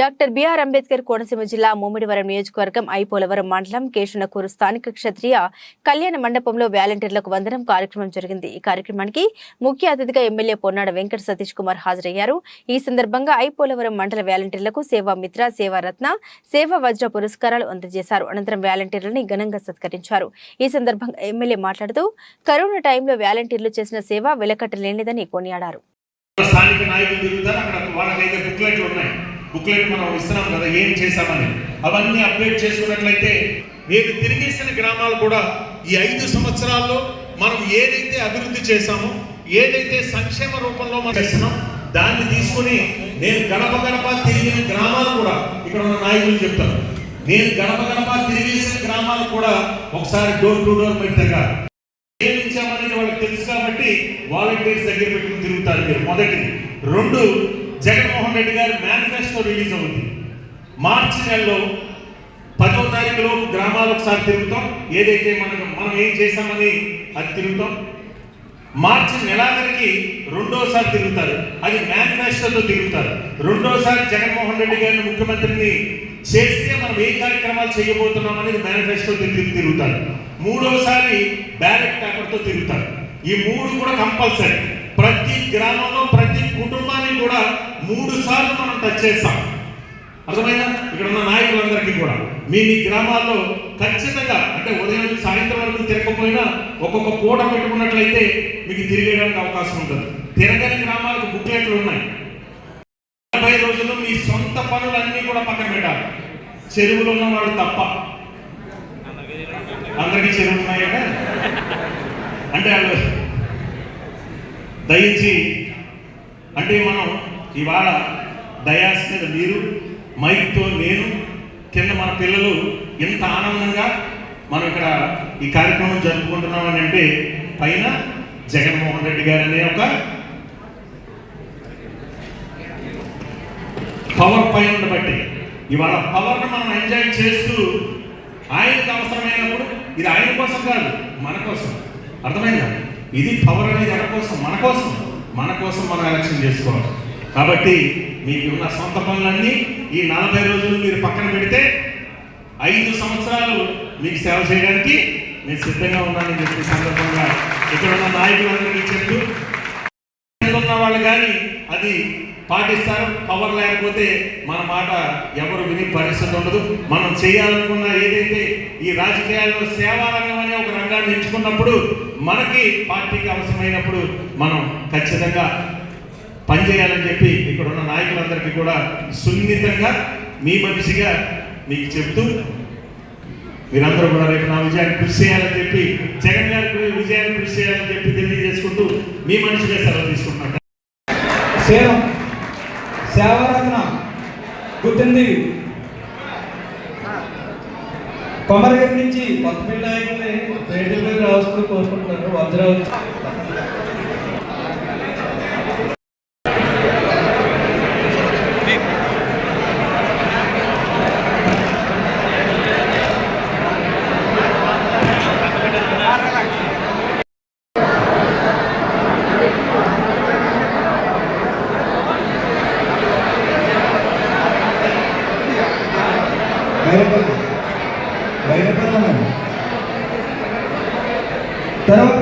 Doctor BR Ambedkar Konaseema జిల్లా ముమ్మిడివరం నియోజకవర్గం ఐపోలవరం మండలం కేశనకూరు స్థానిక క్షత్రియ కళ్యాణ మండపంలో వాలంటీర్లకు వందనం కార్యక్రమం జరిగింది. ఈ కార్యక్రమానికి ముఖ్య అతిథిగా ఎమ్మెల్యే పొన్నాడ వెంకట సతీష్ కుమార్ హాజరయ్యారు. ఈ సందర్భంగా ఐపోలవరం మండల వాలంటీర్లకు సేవా మిత్ర సేవారత్న సేవా వజ్ర పురస్కారాలు అందజేశారు. అనంతరం వాలంటీర్లని ఘనంగా సత్కరించారు. ఈ సందర్భంగా ఎమ్మెల్యే మాట్లాడుతూ కరోనా టైంలో వాలంటీర్లు చేసిన సేవ వెలకట్టలేనిదని కొనియాడారు. స్థానిక నాయకులు తిరుగుతారు. అక్కడ వాళ్ళకైతే బుక్లెట్లు ఉన్నాయి. బుక్లెట్ మనం ఇస్తున్నాం కదా ఏం చేశామని. అవన్నీ అప్డేట్ చేసుకున్నట్లయితే నేను తిరిగేసిన గ్రామాలు కూడా ఈ ఐదు సంవత్సరాల్లో మనం ఏదైతే అభివృద్ధి చేశామో ఏదైతే సంక్షేమ రూపంలో మనం చేస్తున్నాం దాన్ని తీసుకుని నేను గడప గడప తిరిగిన గ్రామాలు కూడా ఇక్కడ ఉన్న నాయకులు చెప్తాను నేను గడప గడప తిరిగేసిన గ్రామాలు కూడా ఒకసారి డోర్ టు డోర్ పెట్టగా ఏం ఇచ్చామనేది వాళ్ళకి తెలుసు కాబట్టి వాలంటీర్స్ దగ్గర పెట్టుకుని తిరుగుతారు మీరు. మొదటిది. రెండు జగన్మోహన్ రెడ్డి గారి మేనిఫెస్టో రిలీజ్ అవుతుంది మార్చి నెలలో పదో తారీఖులో గ్రామాలు ఒకసారి తిరుగుతాం. ఏదైతే మనకు మనం ఏం చేశామని అది తిరుగుతాం. మార్చి నెలాఖరికి రెండోసారి తిరుగుతారు. అది మేనిఫెస్టోతో తిరుగుతారు. రెండోసారి జగన్మోహన్ రెడ్డి గారిని ముఖ్యమంత్రిని చేస్తే మనం ఏ కార్యక్రమాలు చేయబోతున్నాం అనేది మేనిఫెస్టో తిరుగుతారు. మూడోసారి బ్యాలెట్ పేపర్తో తిరుగుతారు. ఈ మూడు కూడా కంపల్సరీ ప్రతి గ్రామంలో ప్రతి కుటుంబాన్ని కూడా మూడు సార్లు మనం టచ్ చేస్తాం. అర్థమైనా ఇక్కడ ఉన్న నాయకులందరికీ కూడా. మీ మీ గ్రామాల్లో ఖచ్చితంగా అంటే ఉదయం సాయంత్రం వరకు తిరగకపోయినా ఒక్కొక్క పూట పెట్టుకున్నట్లయితే మీకు తిరిగేయడానికి అవకాశం ఉంటుంది. తిరగని గ్రామాలకు బుక్లెట్లు ఉన్నాయి. నలభై రోజులు మీ సొంత పనులన్నీ కూడా పక్కన పెట్టాలి. చెరువులు ఉన్నవాడు తప్ప. అందరికీ చెరువులు ఉన్నాయి? అంటే వాళ్ళు దయించి అంటే మనం ఇవాళ దయాస్ మీద మీరు మైక్తో నేను కింద మన పిల్లలు ఎంత ఆనందంగా మనం ఇక్కడ ఈ కార్యక్రమం జరుపుకుంటున్నామని అంటే పైన జగన్మోహన్ రెడ్డి గారు అనే ఒక పవర్ పైన బట్టి ఇవాళ పవర్ను మనం ఎంజాయ్ చేస్తూ ఆయనకు అవసరమైనప్పుడు ఇది ఆయన కోసం కాదు మన కోసం. అర్థమైందా? ఇది పవర్ అనేది మన కోసం మన కోసం మన కోసం మనం ఎలక్షన్ చేసుకోవాలి. కాబట్టి మీకు ఉన్న సొంత పనులన్నీ ఈ నలభై రోజులు మీరు పక్కన పెడితే ఐదు సంవత్సరాలు మీకు సేవ చేయడానికి నేను సిద్ధంగా ఉన్నానని చెప్పిన సందర్భంగా ఇక్కడ ఉన్న నాయకులందరికీ చెప్తూ ఉన్న వాళ్ళు కానీ అది పాటిస్తారు పవర్ లేకపోతే మన మాట ఎవరు విని పరిస్థితి ఉండదు. మనం చేయాలనుకున్న ఏదైతే ఈ రాజకీయాల్లో సేవా రంగం అనే ఒక రంగాన్ని ఎంచుకున్నప్పుడు మనకి పార్టీకి అవసరమైనప్పుడు మనం ఖచ్చితంగా పనిచేయాలని చెప్పి ఇక్కడ ఉన్న నాయకులందరికీ కూడా సున్నితంగా మీ మనిషిగా మీకు చెప్తూ మీరందరూ కూడా రేపు నా విజయాన్ని కృషి చేయాలని చెప్పి జగన్ గారి విజయాన్ని కృషి చేయాలని చెప్పి తెలియజేసుకుంటూ మీ మనిషిగా సెలవు తీసుకుంటున్నాను. సేవం సేవారత్న గుర్తుంది. కొమరగిరి నుంచి కొత్తపల్లి నాయకులు వేదిక మీద రావాల్సింది బైరపల్లి బైరపల్లి తర్వాత